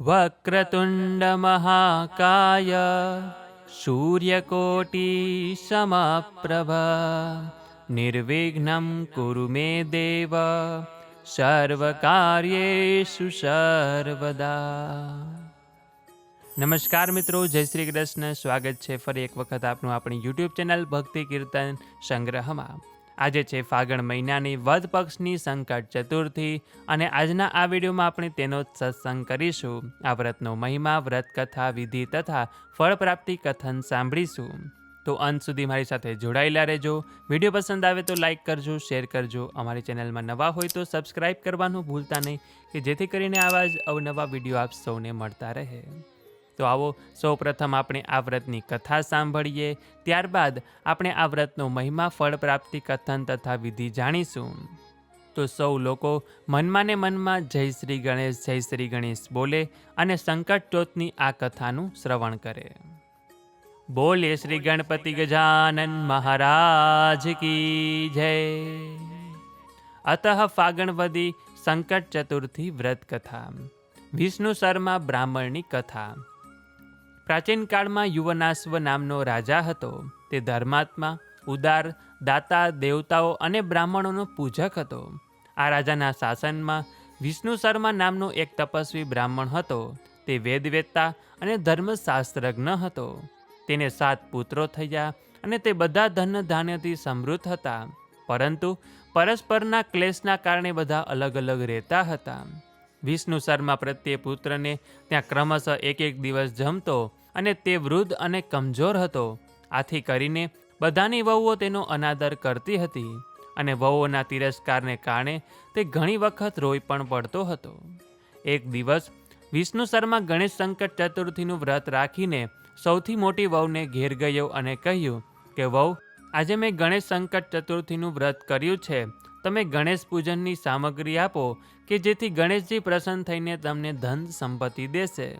વક્રતુંડમહાકાય સૂર્યકોટિસમપ્રભ નિર્વિઘ્नं કુરુ મે દેવ સર્વકાર્યેષુ સર્વદા નમસ્કાર મિત્રો જય શ્રી કૃષ્ણ સ્વાગત છે ફરી એક વખત આપનું આપણી યુટ્યુબ ચેનલ ભક્તિ કીર્તન સંગ્રહમાં. આજે છે ફાગણ મહિનાની વદ પક્ષની સંકટ ચતુર્થી અને આજના આ વિડીયોમાં આપણે તેનો જ સત્સંગ કરીશું. આ વ્રતનો મહિમા વ્રત કથા વિધિ તથા ફળ પ્રાપ્તિ કથન સાંભળીશું. તો અંત સુધી મારી સાથે જોડાયેલા રહેજો. વીડિયો પસંદ આવે તો લાઇક કરજો, શેર કરજો. અમારી ચેનલમાં નવા હોય તો સબસ્ક્રાઇબ કરવાનું ભૂલતા નહીં, કે જેથી કરીને આવા જ અવનવા વીડિયો આપ સૌને મળતા રહે. તો આવો સૌ પ્રથમ આપણે આ વ્રતની કથા સાંભળીએ. ત્યારબાદ આપણે આ વ્રતનો મહિમા, ફળ પ્રાપ્તિ, કથન તથા વિધિ જાણીશું. તો સૌ લોકો મનમાં ને મનમાં જય શ્રી ગણેશ, જય શ્રી ગણેશ બોલે અને સંકટ આ કથાનું શ્રવણ કરે. બોલે શ્રી ગણપતિ ગજાનન મહારાજ કી જય. અતઃ ફાગણવદી સંકટ ચતુર્થી વ્રત કથા. વિષ્ણુ શર્મા બ્રાહ્મણની કથા. પ્રાચીન કાળમાં યુવનાશ્વ નામનો રાજા હતો. તે ધર્માત્મા, ઉદાર, દાતા, દેવતાઓ અને બ્રાહ્મણોનો પૂજક હતો. આ રાજાના શાસનમાં વિષ્ણુ શર્મા નામનો એક તપસ્વી બ્રાહ્મણ હતો. તે વેદવેત્તા અને ધર્મશાસ્ત્રજ્ઞ હતો. તેને સાત પુત્રો થયા અને તે બધા ધન ધાન્યથી સમૃદ્ધ હતા. પરંતુ પરસ્પરના ક્લેશના કારણે બધા અલગ અલગ રહેતા હતા. વિષ્ણુ શર્મા પ્રત્યે પુત્રને ત્યાં ક્રમશઃ એક એક દિવસ જમતો અને તે વૃદ્ધ અને કમજોર હતો. આથી કરીને બધાની વહુઓ તેનો અનાદર કરતી હતી અને વહુઓના તિરસ્કારને કારણે તે ઘણી વખત રોઈ પણ પડતો હતો. એક દિવસ વિષ્ણુ શર્મા ગણેશ સંકટ ચતુર્થીનું વ્રત રાખીને સૌથી મોટી વહુને ઘેર ગયો અને કહ્યું કે, વહુ, આજે મેં ગણેશ સંકટ ચતુર્થીનું વ્રત કર્યું છે. તમે ગણેશ પૂજનની સામગ્રી આપો કે જેથી ગણેશજી પ્રસન્ન થઈને તમને ધન સંપત્તિ દેશે.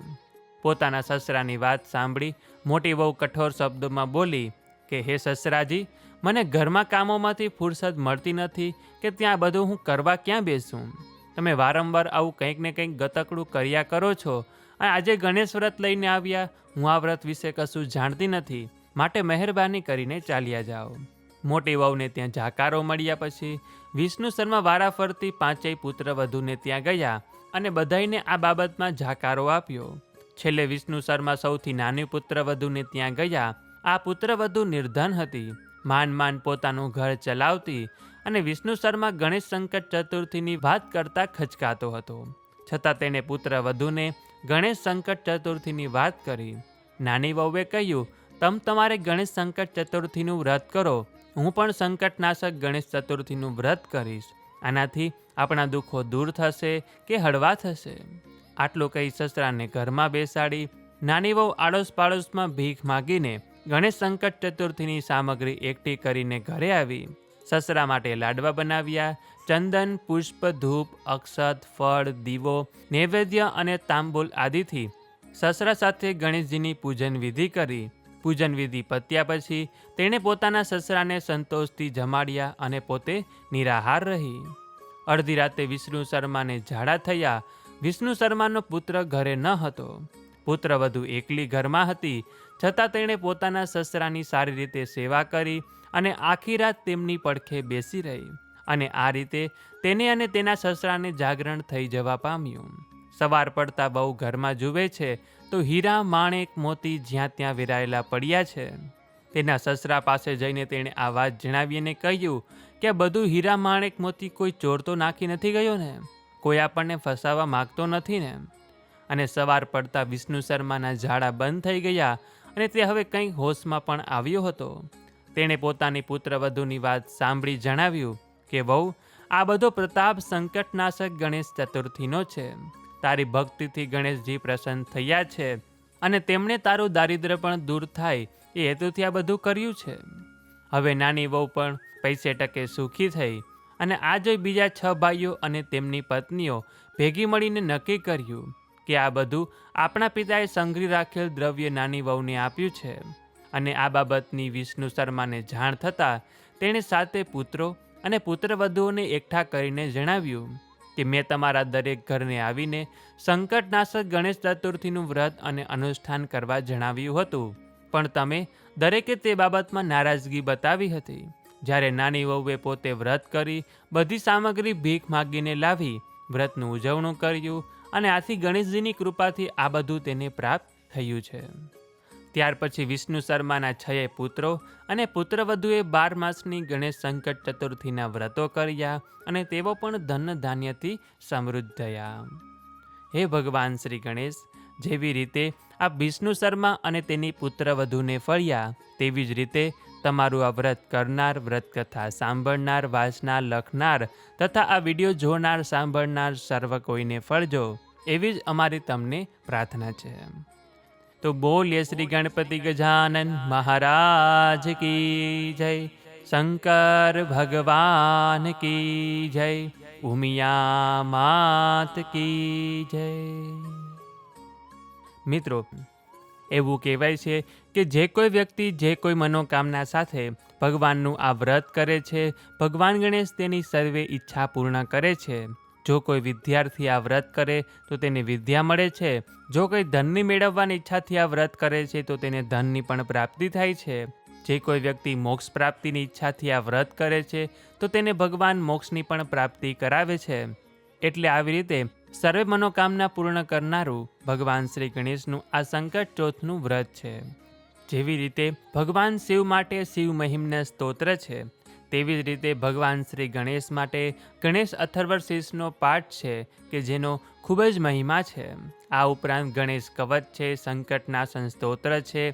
પોતાના સસરાની વાત સાંભળી મોટી વહુ કઠોર શબ્દોમાં બોલી કે, હે સસરાજી, મને ઘરમાં કામોમાંથી ફુરસદ મળતી નથી કે ત્યાં બધું હું કરવા ક્યાં બેસું? તમે વારંવાર આવું કંઈક ને કંઈક ગતકડું કર્યા કરો છો. અને આજે ગણેશ વ્રત લઈને આવ્યા. હું આ વ્રત વિશે કશું જાણતી નથી. માટે મહેરબાની કરીને ચાલ્યા જાઓ. મોટી વહુને ત્યાં જાકારો મળ્યા પછી વિષ્ણુ શર્મા વારાફરતી પાંચેય પુત્ર વધુને ત્યાં ગયા અને બધાઈને આ બાબતમાં જાકારો આપ્યો. છેલ્લે વિષ્ણુ શર્મા સૌથી નાની પુત્ર વધુને ત્યાં ગયા. આ પુત્ર વધુ નિર્ધન હતી. માન માન પોતાનું ઘર ચલાવતી અને વિષ્ણુ શર્મા ગણેશ સંકટ ચતુર્થીની વાત કરતા ખચકાતો હતો. છતાં તેણે પુત્ર વધુને ગણેશ સંકટ ચતુર્થીની વાત કરી. નાની વહુએ કહ્યું, તમ તમારે ગણેશ સંકટ ચતુર્થીનું વ્રત કરો. હું પણ સંકટનાશક ગણેશ ચતુર્થીનું વ્રત કરીશ. આનાથી આપણા દુઃખો દૂર થશે કે હળવા થશે. આટલું કહી સસરાને ઘરમાં બેસાડી નાની વહુ આડોશ પાડોશમાં ભીખ માગીને ગણેશ સંકટ ચતુર્થીની સામગ્રી એકઠી કરીને ઘરે આવી. સસરા માટે લાડવા બનાવ્યા. ચંદન, પુષ્પ, ધૂપ, અક્ષત, ફળ, દીવો, નૈવેદ્ય અને તાંબુલ આદિથી સસરા સાથે ગણેશજીની પૂજન વિધિ કરી. પૂજન વિધિ પત્યા પછી તેણે પોતાના સસરાને સંતોષથી જમાડ્યા અને પોતે નિરાહાર રહી. અડધી રાતે વિષ્ણુ શર્માને ઝાડા થયા. વિષ્ણુ શર્માનો પુત્ર ઘરે ન હતો. પુત્ર વધુ એકલી ઘરમાં હતી. છતાં તેણે પોતાના સસરાની સારી રીતે સેવા કરી અને આખી રાત તેમની પડખે બેસી રહી અને આ રીતે તેને અને તેના સસરાને જાગરણ થઈ જવા પામ્યું. સવાર પડતા બહુ ઘરમાં જુએ છે, તો હીરા માણેક મોતી જ્યાં ત્યાં વેરાયેલા પડ્યા છે. તેના સસરા પાસે જઈને તેણે આ વાત જણાવીને કહ્યું કે બધું હીરા માણેક મોતી કોઈ ચોર તો નાખી નથી ગયો ને? કોઈ આપણને ફસાવા માગતો નથી ને? અને સવાર પડતા વિષ્ણુ શર્માના ઝાડા બંધ થઈ ગયા અને તે હવે કંઈક હોશમાં પણ આવ્યો હતો. તેણે પોતાની પુત્રવધુની વાત સાંભળી જણાવ્યું કે, વહુ, આ બધો પ્રતાપ સંકટનાશક ગણેશ ચતુર્થીનો છે. તારી ભક્તિથી ગણેશજી પ્રસન્ન થયા છે અને તેમણે તારું દારિદ્ર્ય પણ દૂર થાય એ હેતુથી આ બધું કર્યું છે. હવે નાની વહુ પણ પૈસે ટકે સુખી થઈ અને આ જોઈ બીજા છ ભાઈઓ અને તેમની પત્નીઓ ભેગી મળીને નક્કી કર્યું કે આ બધું આપણા પિતાએ સંઘરી રાખેલ દ્રવ્ય નાની વહુને આપ્યું છે અને આ બાબતની વિષ્ણુ શર્માને જાણ થતાં તેણે સાતે પુત્રો અને પુત્રવધુઓને એકઠા કરીને જણાવ્યું કે મેં તમારા દરેક ઘરને આવીને સંકટનાશક ગણેશ ચતુર્થીનું વ્રત અને અનુષ્ઠાન કરવા જણાવ્યું હતું. પણ તમે દરેકે તે બાબતમાં નારાજગી બતાવી હતી. જ્યારે નાની વહુએ પોતે વ્રત કરી, બધી સામગ્રી ભીખ માગીને લાવી, વ્રતનું ઉજવણું કર્યું અને આથી ગણેશજીની કૃપાથી આ બધું તેને પ્રાપ્ત થયું છે. ત્યાર પછી વિષ્ણુ શર્માના છયે પુત્રો અને પુત્રવધુએ બાર માસની ગણેશ સંકટ ચતુર્થીના વ્રતો કર્યા અને તેઓ પણ ધન ધાન્યથી સમૃદ્ધ થયા. હે ભગવાન શ્રી ગણેશ, જેવી રીતે આ વિષ્ણુ શર્મા અને તેની પુત્રવધુને ફળ્યા, તેવી જ રીતે તમારું આ વ્રત કરનાર, વ્રતકથા સાંભળનાર, વાંચનાર, લખનાર તથા આ વીડિયો જોનાર, સાંભળનાર સર્વ કોઈને ફળજો, એવી જ અમારી તમને પ્રાર્થના છે. તો બોલીએ શ્રી ગણપતિ ગજાનન મહારાજ કી જય. શંકર ભગવાન કી જય. ઉમિયા માત કી જય. મિત્રો, એવું કહેવાય છે કે જે કોઈ વ્યક્તિ જે કોઈ મનોકામના સાથે ભગવાનનું આ વ્રત કરે છે, ભગવાન ગણેશ તેની સર્વે ઈચ્છા પૂર્ણ કરે છે. જો કોઈ વિદ્યાર્થી આ વ્રત કરે, તો તેને વિદ્યા મળે છે. જો કોઈ ધનની મેળવવાની ઈચ્છાથી આ વ્રત કરે છે, તો તેને ધનની પણ પ્રાપ્તિ થાય છે. જે કોઈ વ્યક્તિ મોક્ષ પ્રાપ્તિની ઈચ્છાથી આ વ્રત કરે છે, તો તેને ભગવાન મોક્ષની પણ પ્રાપ્તિ કરાવે છે. એટલે આવી રીતે સર્વે મનોકામના પૂર્ણ કરનારું ભગવાન શ્રી ગણેશનું આ સંકટ ચોથનું વ્રત છે. જેવી રીતે ભગવાન શિવ માટે શિવ મહિમના સ્તોત્ર છે. તેવી જ રીતે ભગવાન શ્રી ગણેશ માટે ગણેશ અથર્વશીષનો પાઠ છે કે જેનો ખૂબ જ મહિમા છે. આ ઉપરાંત ગણેશ કવચ છે, સંકટના સંસ્તોત્ર છે,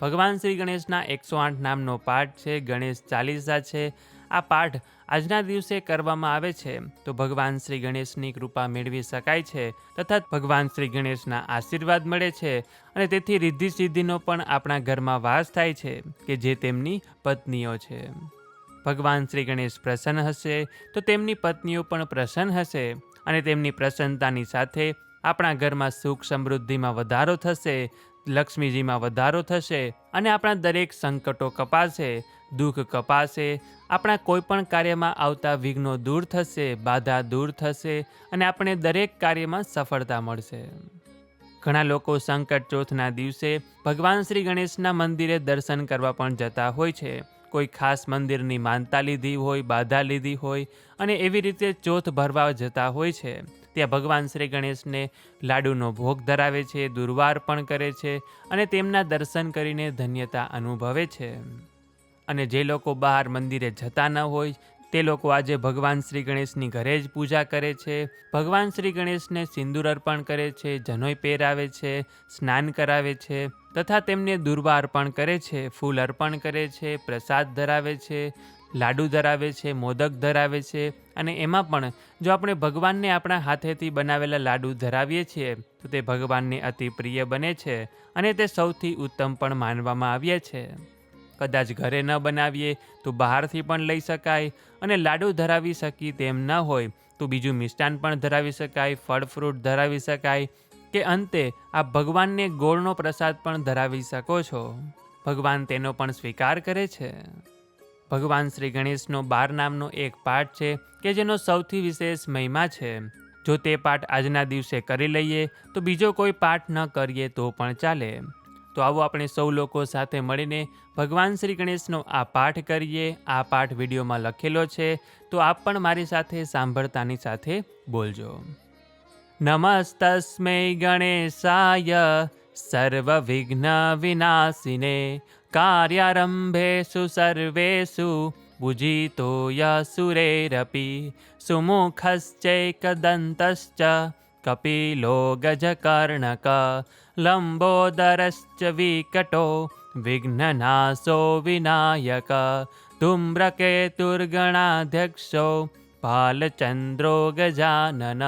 ભગવાન શ્રી ગણેશના એકસો આઠ નામનો પાઠ છે, ગણેશ ચાલીસા છે. આ પાઠ આજના દિવસે કરવામાં આવે છે. તો ભગવાન શ્રી ગણેશની કૃપા મેળવી શકાય છે તથા ભગવાન શ્રી ગણેશના આશીર્વાદ મળે છે અને તેથી રિદ્ધિ સિદ્ધિનો પણ આપણા ઘરમાં વાસ થાય છે કે જે તેમની પત્નીઓ છે. ભગવાન શ્રી ગણેશ પ્રસન્ન હશે, તો તેમની પત્નીઓ પણ પ્રસન્ન હશે અને તેમની પ્રસન્નતાની સાથે આપણા ઘરમાં સુખ સમૃદ્ધિમાં વધારો થશે, લક્ષ્મીજીમાં વધારો થશે અને આપણા દરેક સંકટો કપાશે, દુઃખ કપાશે, આપણા કોઈપણ કાર્યમાં આવતા વિઘ્નો દૂર થશે, બાધા દૂર થશે અને આપણે દરેક કાર્યમાં સફળતા મળશે. ઘણા લોકો સંકટ ચોથના દિવસે ભગવાન શ્રી ગણેશના મંદિરે દર્શન કરવા પણ જતા હોય છે. કોઈ ખાસ મંદિરની માનતા લીધી હોય, બાધા લીધી હોય અને એવી રીતે ચોથ ભરવા જતા હોય છે. ત્યાં ભગવાન શ્રી ગણેશને લાડુનો ભોગ ધરાવે છે, દુર્વાર પણ કરે છે અને તેમના દર્શન કરીને ધન્યતા અનુભવે છે. અને જે લોકો બહાર મંદિરે જતા ન હોય તે લોકો આજે ભગવાન શ્રી ગણેશની ઘરે જ પૂજા કરે છે. ભગવાન શ્રી ગણેશને સિંદૂર અર્પણ કરે છે, જનોઈ પહેરાવે છે, સ્નાન કરાવે છે તથા તેમને દુર્વા અર્પણ કરે છે, ફૂલ અર્પણ કરે છે, પ્રસાદ ધરાવે છે, લાડુ ધરાવે છે, મોદક ધરાવે છે અને એમાં પણ જો આપણે ભગવાનને આપણા હાથેથી બનાવેલા લાડુ ધરાવીએ છીએ તો તે ભગવાનને અતિ પ્રિય બને છે અને તે સૌથી ઉત્તમ પણ માનવામાં આવ્યા છે. કદાચ ઘરે ન બનાવીએ તો બહારથી પણ લઈ શકાય અને લાડુ ધરાવી શકી તેમ ન હોય તો બીજું મિષ્ટાન પણ ધરાવી શકાય, ફળ ફ્રૂટ ધરાવી શકાય કે અંતે આ ભગવાનને ગોળનો પ્રસાદ પણ ધરાવી શકો છો. ભગવાન તેનો પણ સ્વીકાર કરે છે. ભગવાન શ્રી ગણેશનો બાર નામનો એક પાઠ છે કે જેનો સૌથી વિશેષ મહિમા છે. જો તે પાઠ આજના દિવસે કરી લઈએ તો બીજો કોઈ પાઠ ન કરીએ તો પણ ચાલે. તો આવો આપણે સૌ લોકો સાથે મળીને ભગવાન શ્રી ગણેશનો આ પાઠ કરીએ. આ પાઠ વિડીયોમાં લખેલો છે. તો આપ પણ મારી સાથે સાંભળતાની સાથે બોલજો. નમસ્તસ્મૈ ગણેશાય, સર્વવિઘ્ન વિનાશિને, કાર્યારંભે સુસર્વેષુ ભુજિતો યસુરેરપી, સુમુખશ્ચૈકદંતશ્ચ, કપિલો ગજકર્ણક लम्बोदरश्च विकटो विघ्ननाशो विनायक धूम्रकेतुर्गणाध्यक्षो बालचन्द्रो गजानन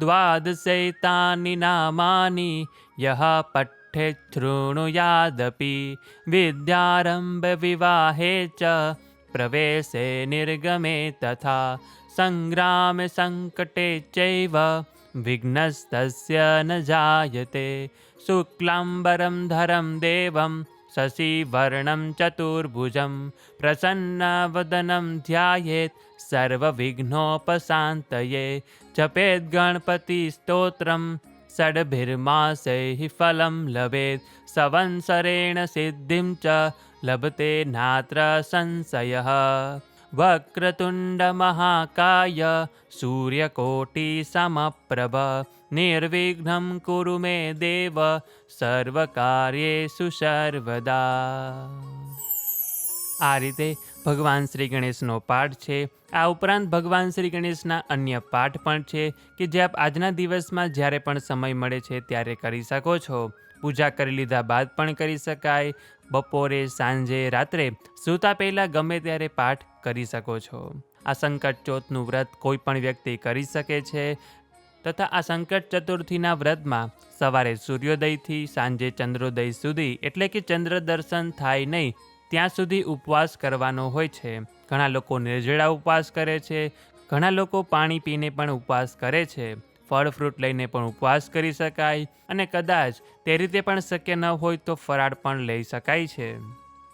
द्वादशैतानि नामानि यः पट् ठे शृणुयादपि विद्यारम्भविवाहे च प्रवेशे निर्गमे तथा सङ्ग्रामे सङ्कटे चैव विघ्नस्तस्य न जायते शुक्लाम्बरं धरं देवं शशिवर्णं चतुर्भुजं प्रसन्नवदनं ध्यायेत् सर्वविघ्नोपशान्तये। जपेद्गणपतिस्तोत्रं षड्भिर्मासैः फलं लभेत् सवंसरेण सिद्धिं च लभते नात्र संशयः। નાત્ર सूर्यकोटिसमप्रभ, निर्विघ्नं મહાકાય मे देव સર્વકાર્યેષુ સર્વદા આ રીતે ભગવાન શ્રી ગણેશનો પાઠ છે. આ ઉપરાંત ભગવાન શ્રી ગણેશના અન્ય પાઠ પણ છે કે જે આપ આજના દિવસમાં જ્યારે પણ સમય મળે છે ત્યારે કરી શકો છો. પૂજા કરી લીધા બાદ પણ કરી શકાય. બપોરે, સાંજે, રાત્રે સૂતા પહેલાં ગમે ત્યારે પાઠ કરી શકો છો. આ સંકટ ચોથનું વ્રત કોઈ પણ વ્યક્તિ કરી શકે છે તથા આ સંકટ ચતુર્થીના વ્રતમાં સવારે સૂર્યોદયથી સાંજે ચંદ્રોદય સુધી એટલે કે ચંદ્ર દર્શન થાય નહીં ત્યાં સુધી ઉપવાસ કરવાનો હોય છે. ઘણા લોકો નિર્જળા ઉપવાસ કરે છે. ઘણા લોકો પાણી પીને પણ ઉપવાસ કરે છે. ફળ ફ્રૂટ લઈને પણ ઉપવાસ કરી શકાય અને કદાચ તે રીતે પણ શક્ય ન હોય તો ફરાળ પણ લઈ શકાય છે.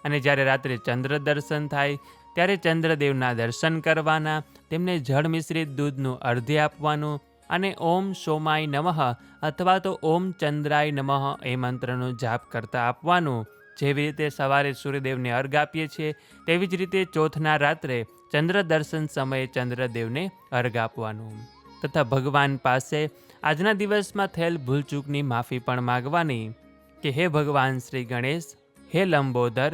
અને જ્યારે રાત્રે ચંદ્ર દર્શન થાય, ત્યારે ચંદ્રદેવના દર્શન કરવાના, તેમને જળ મિશ્રિત દૂધનું અર્ધ્ય આપવાનું અને ઓમ સોમાય નમઃ અથવા તો ઓમ ચંદ્રાય નમઃ એ મંત્રનો જાપ કરતા આપવાનું. જેવી રીતે સવારે સૂર્યદેવને અર્ઘ આપીએ છીએ, તેવી જ રીતે ચોથના રાત્રે ચંદ્ર દર્શન સમયે ચંદ્રદેવને અર્ઘ આપવાનું. તથા ભગવાન પાસે આજના દિવસમાં થયેલ ભૂલચૂકની માફી પણ માગવાની કે હે ભગવાન શ્રી ગણેશ, હે લંબોદર,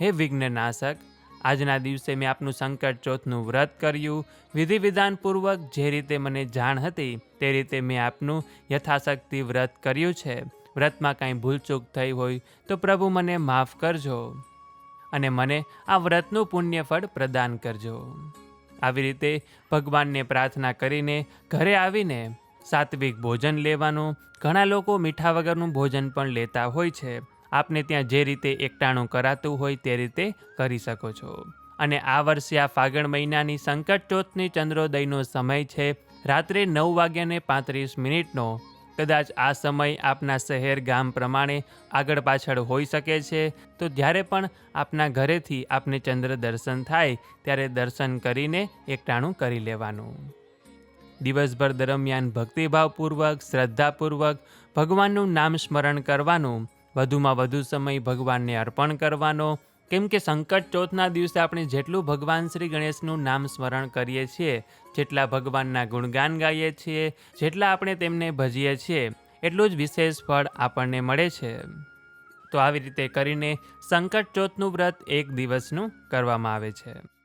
હે વિઘ્નનાશક, આજના દિવસે મેં આપનું સંકટ ચોથનું વ્રત કર્યું વિધિ વિધાનપૂર્વક જે રીતે મને જાણ હતી તે રીતે મેં આપનું યથાશક્તિ વ્રત કર્યું છે. વ્રતમાં કાંઈ ભૂલચૂક થઈ હોય તો પ્રભુ મને માફ કરજો અને મને આ વ્રતનું પુણ્યફળ પ્રદાન કરજો. આવી રીતે ભગવાનને પ્રાર્થના કરીને ઘરે આવીને સાત્વિક ભોજન લેવાનું. ઘણા લોકો મીઠા વગરનું ભોજન પણ લેતા હોય છે. આપને ત્યાં જે રીતે એકટાણું કરાતું હોય તે રીતે કરી શકો છો. અને આ વર્ષે આ ફાગણ મહિનાની સંકટ ચોથની ચંદ્રોદયનો સમય છે. રાત્રે નવ વાગ્યાને પાંત્રીસ મિનિટનો કદાચ આ સમય આપના શહેર ગામ પ્રમાણે આગળ પાછળ હોઈ શકે છે, તો જ્યારે પણ આપના ઘરેથી આપને ચંદ્ર દર્શન થાય, ત્યારે દર્શન કરીને એકટાણું કરી લેવાનું. દિવસભર દરમિયાન ભક્તિભાવપૂર્વક, શ્રદ્ધાપૂર્વક ભગવાનનું નામ સ્મરણ કરવાનું, વધુમાં વધુ સમય ભગવાનને અર્પણ કરવાનો કેમ કે સંકટ ચોથના દિવસે આપણે જેટલું ભગવાન શ્રી ગણેશનું નામ સ્મરણ કરીએ છીએ, જેટલા ભગવાનના ગુણગાન ગાઈએ છીએ, જેટલા આપણે તેમને ભજીએ છીએ, એટલું જ વિશેષ ફળ આપણને મળે છે. તો આવી રીતે કરીને સંકટ ચોથનું વ્રત એક દિવસનું કરવામાં આવે છે.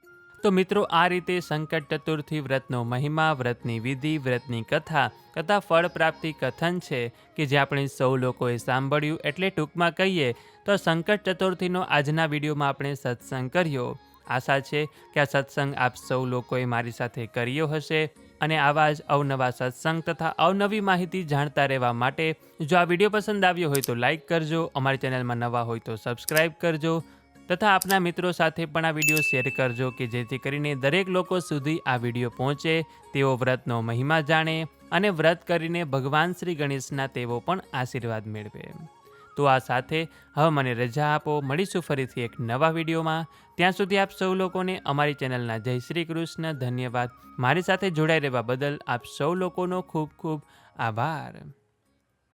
તો મિત્રો, આ રીતે સંકટ ચતુર્થી વ્રતનો મહિમા, વ્રતની વિધિ, વ્રતની કથા તથા ફળ પ્રાપ્તિ કથન છે કે જે આપણે સૌ લોકોએ સાંભળ્યું એટલે ટૂંકમાં કહીએ તો સંકટ ચતુર્થીનો આજના વિડીયોમાં આપણે સત્સંગ કર્યો. આશા છે કે આ સત્સંગ આપ સૌ લોકોએ મારી સાથે કર્યો હશે અને આવા જ અવનવા સત્સંગ તથા અવનવી માહિતી જાણતા રહેવા માટે જો આ વીડિયો પસંદ આવ્યો હોય તો લાઇક કરજો, અમારી ચેનલમાં નવા હોય તો સબસ્ક્રાઈબ કરજો તથા આપના મિત્રો સાથે પણ આ વીડિયો શેર કરજો કે જેથી કરીને દરેક લોકો સુધી આ વીડિયો પહોંચે, તેઓ વ્રતનો મહિમા જાણે અને વ્રત કરીને ભગવાન શ્રી ગણેશના તેઓ પણ આશીર્વાદ મેળવે. તો આ સાથે હવે મને રજા આપો. મળીશું ફરીથી એક નવા વિડીયોમાં. ત્યાં સુધી આપ સૌ લોકોને અમારી ચેનલના જય શ્રી કૃષ્ણ ધન્યવાદ. મારી સાથે જોડાઈ રહેવા બદલ આપ સૌ લોકોનો ખૂબ ખૂબ આભાર.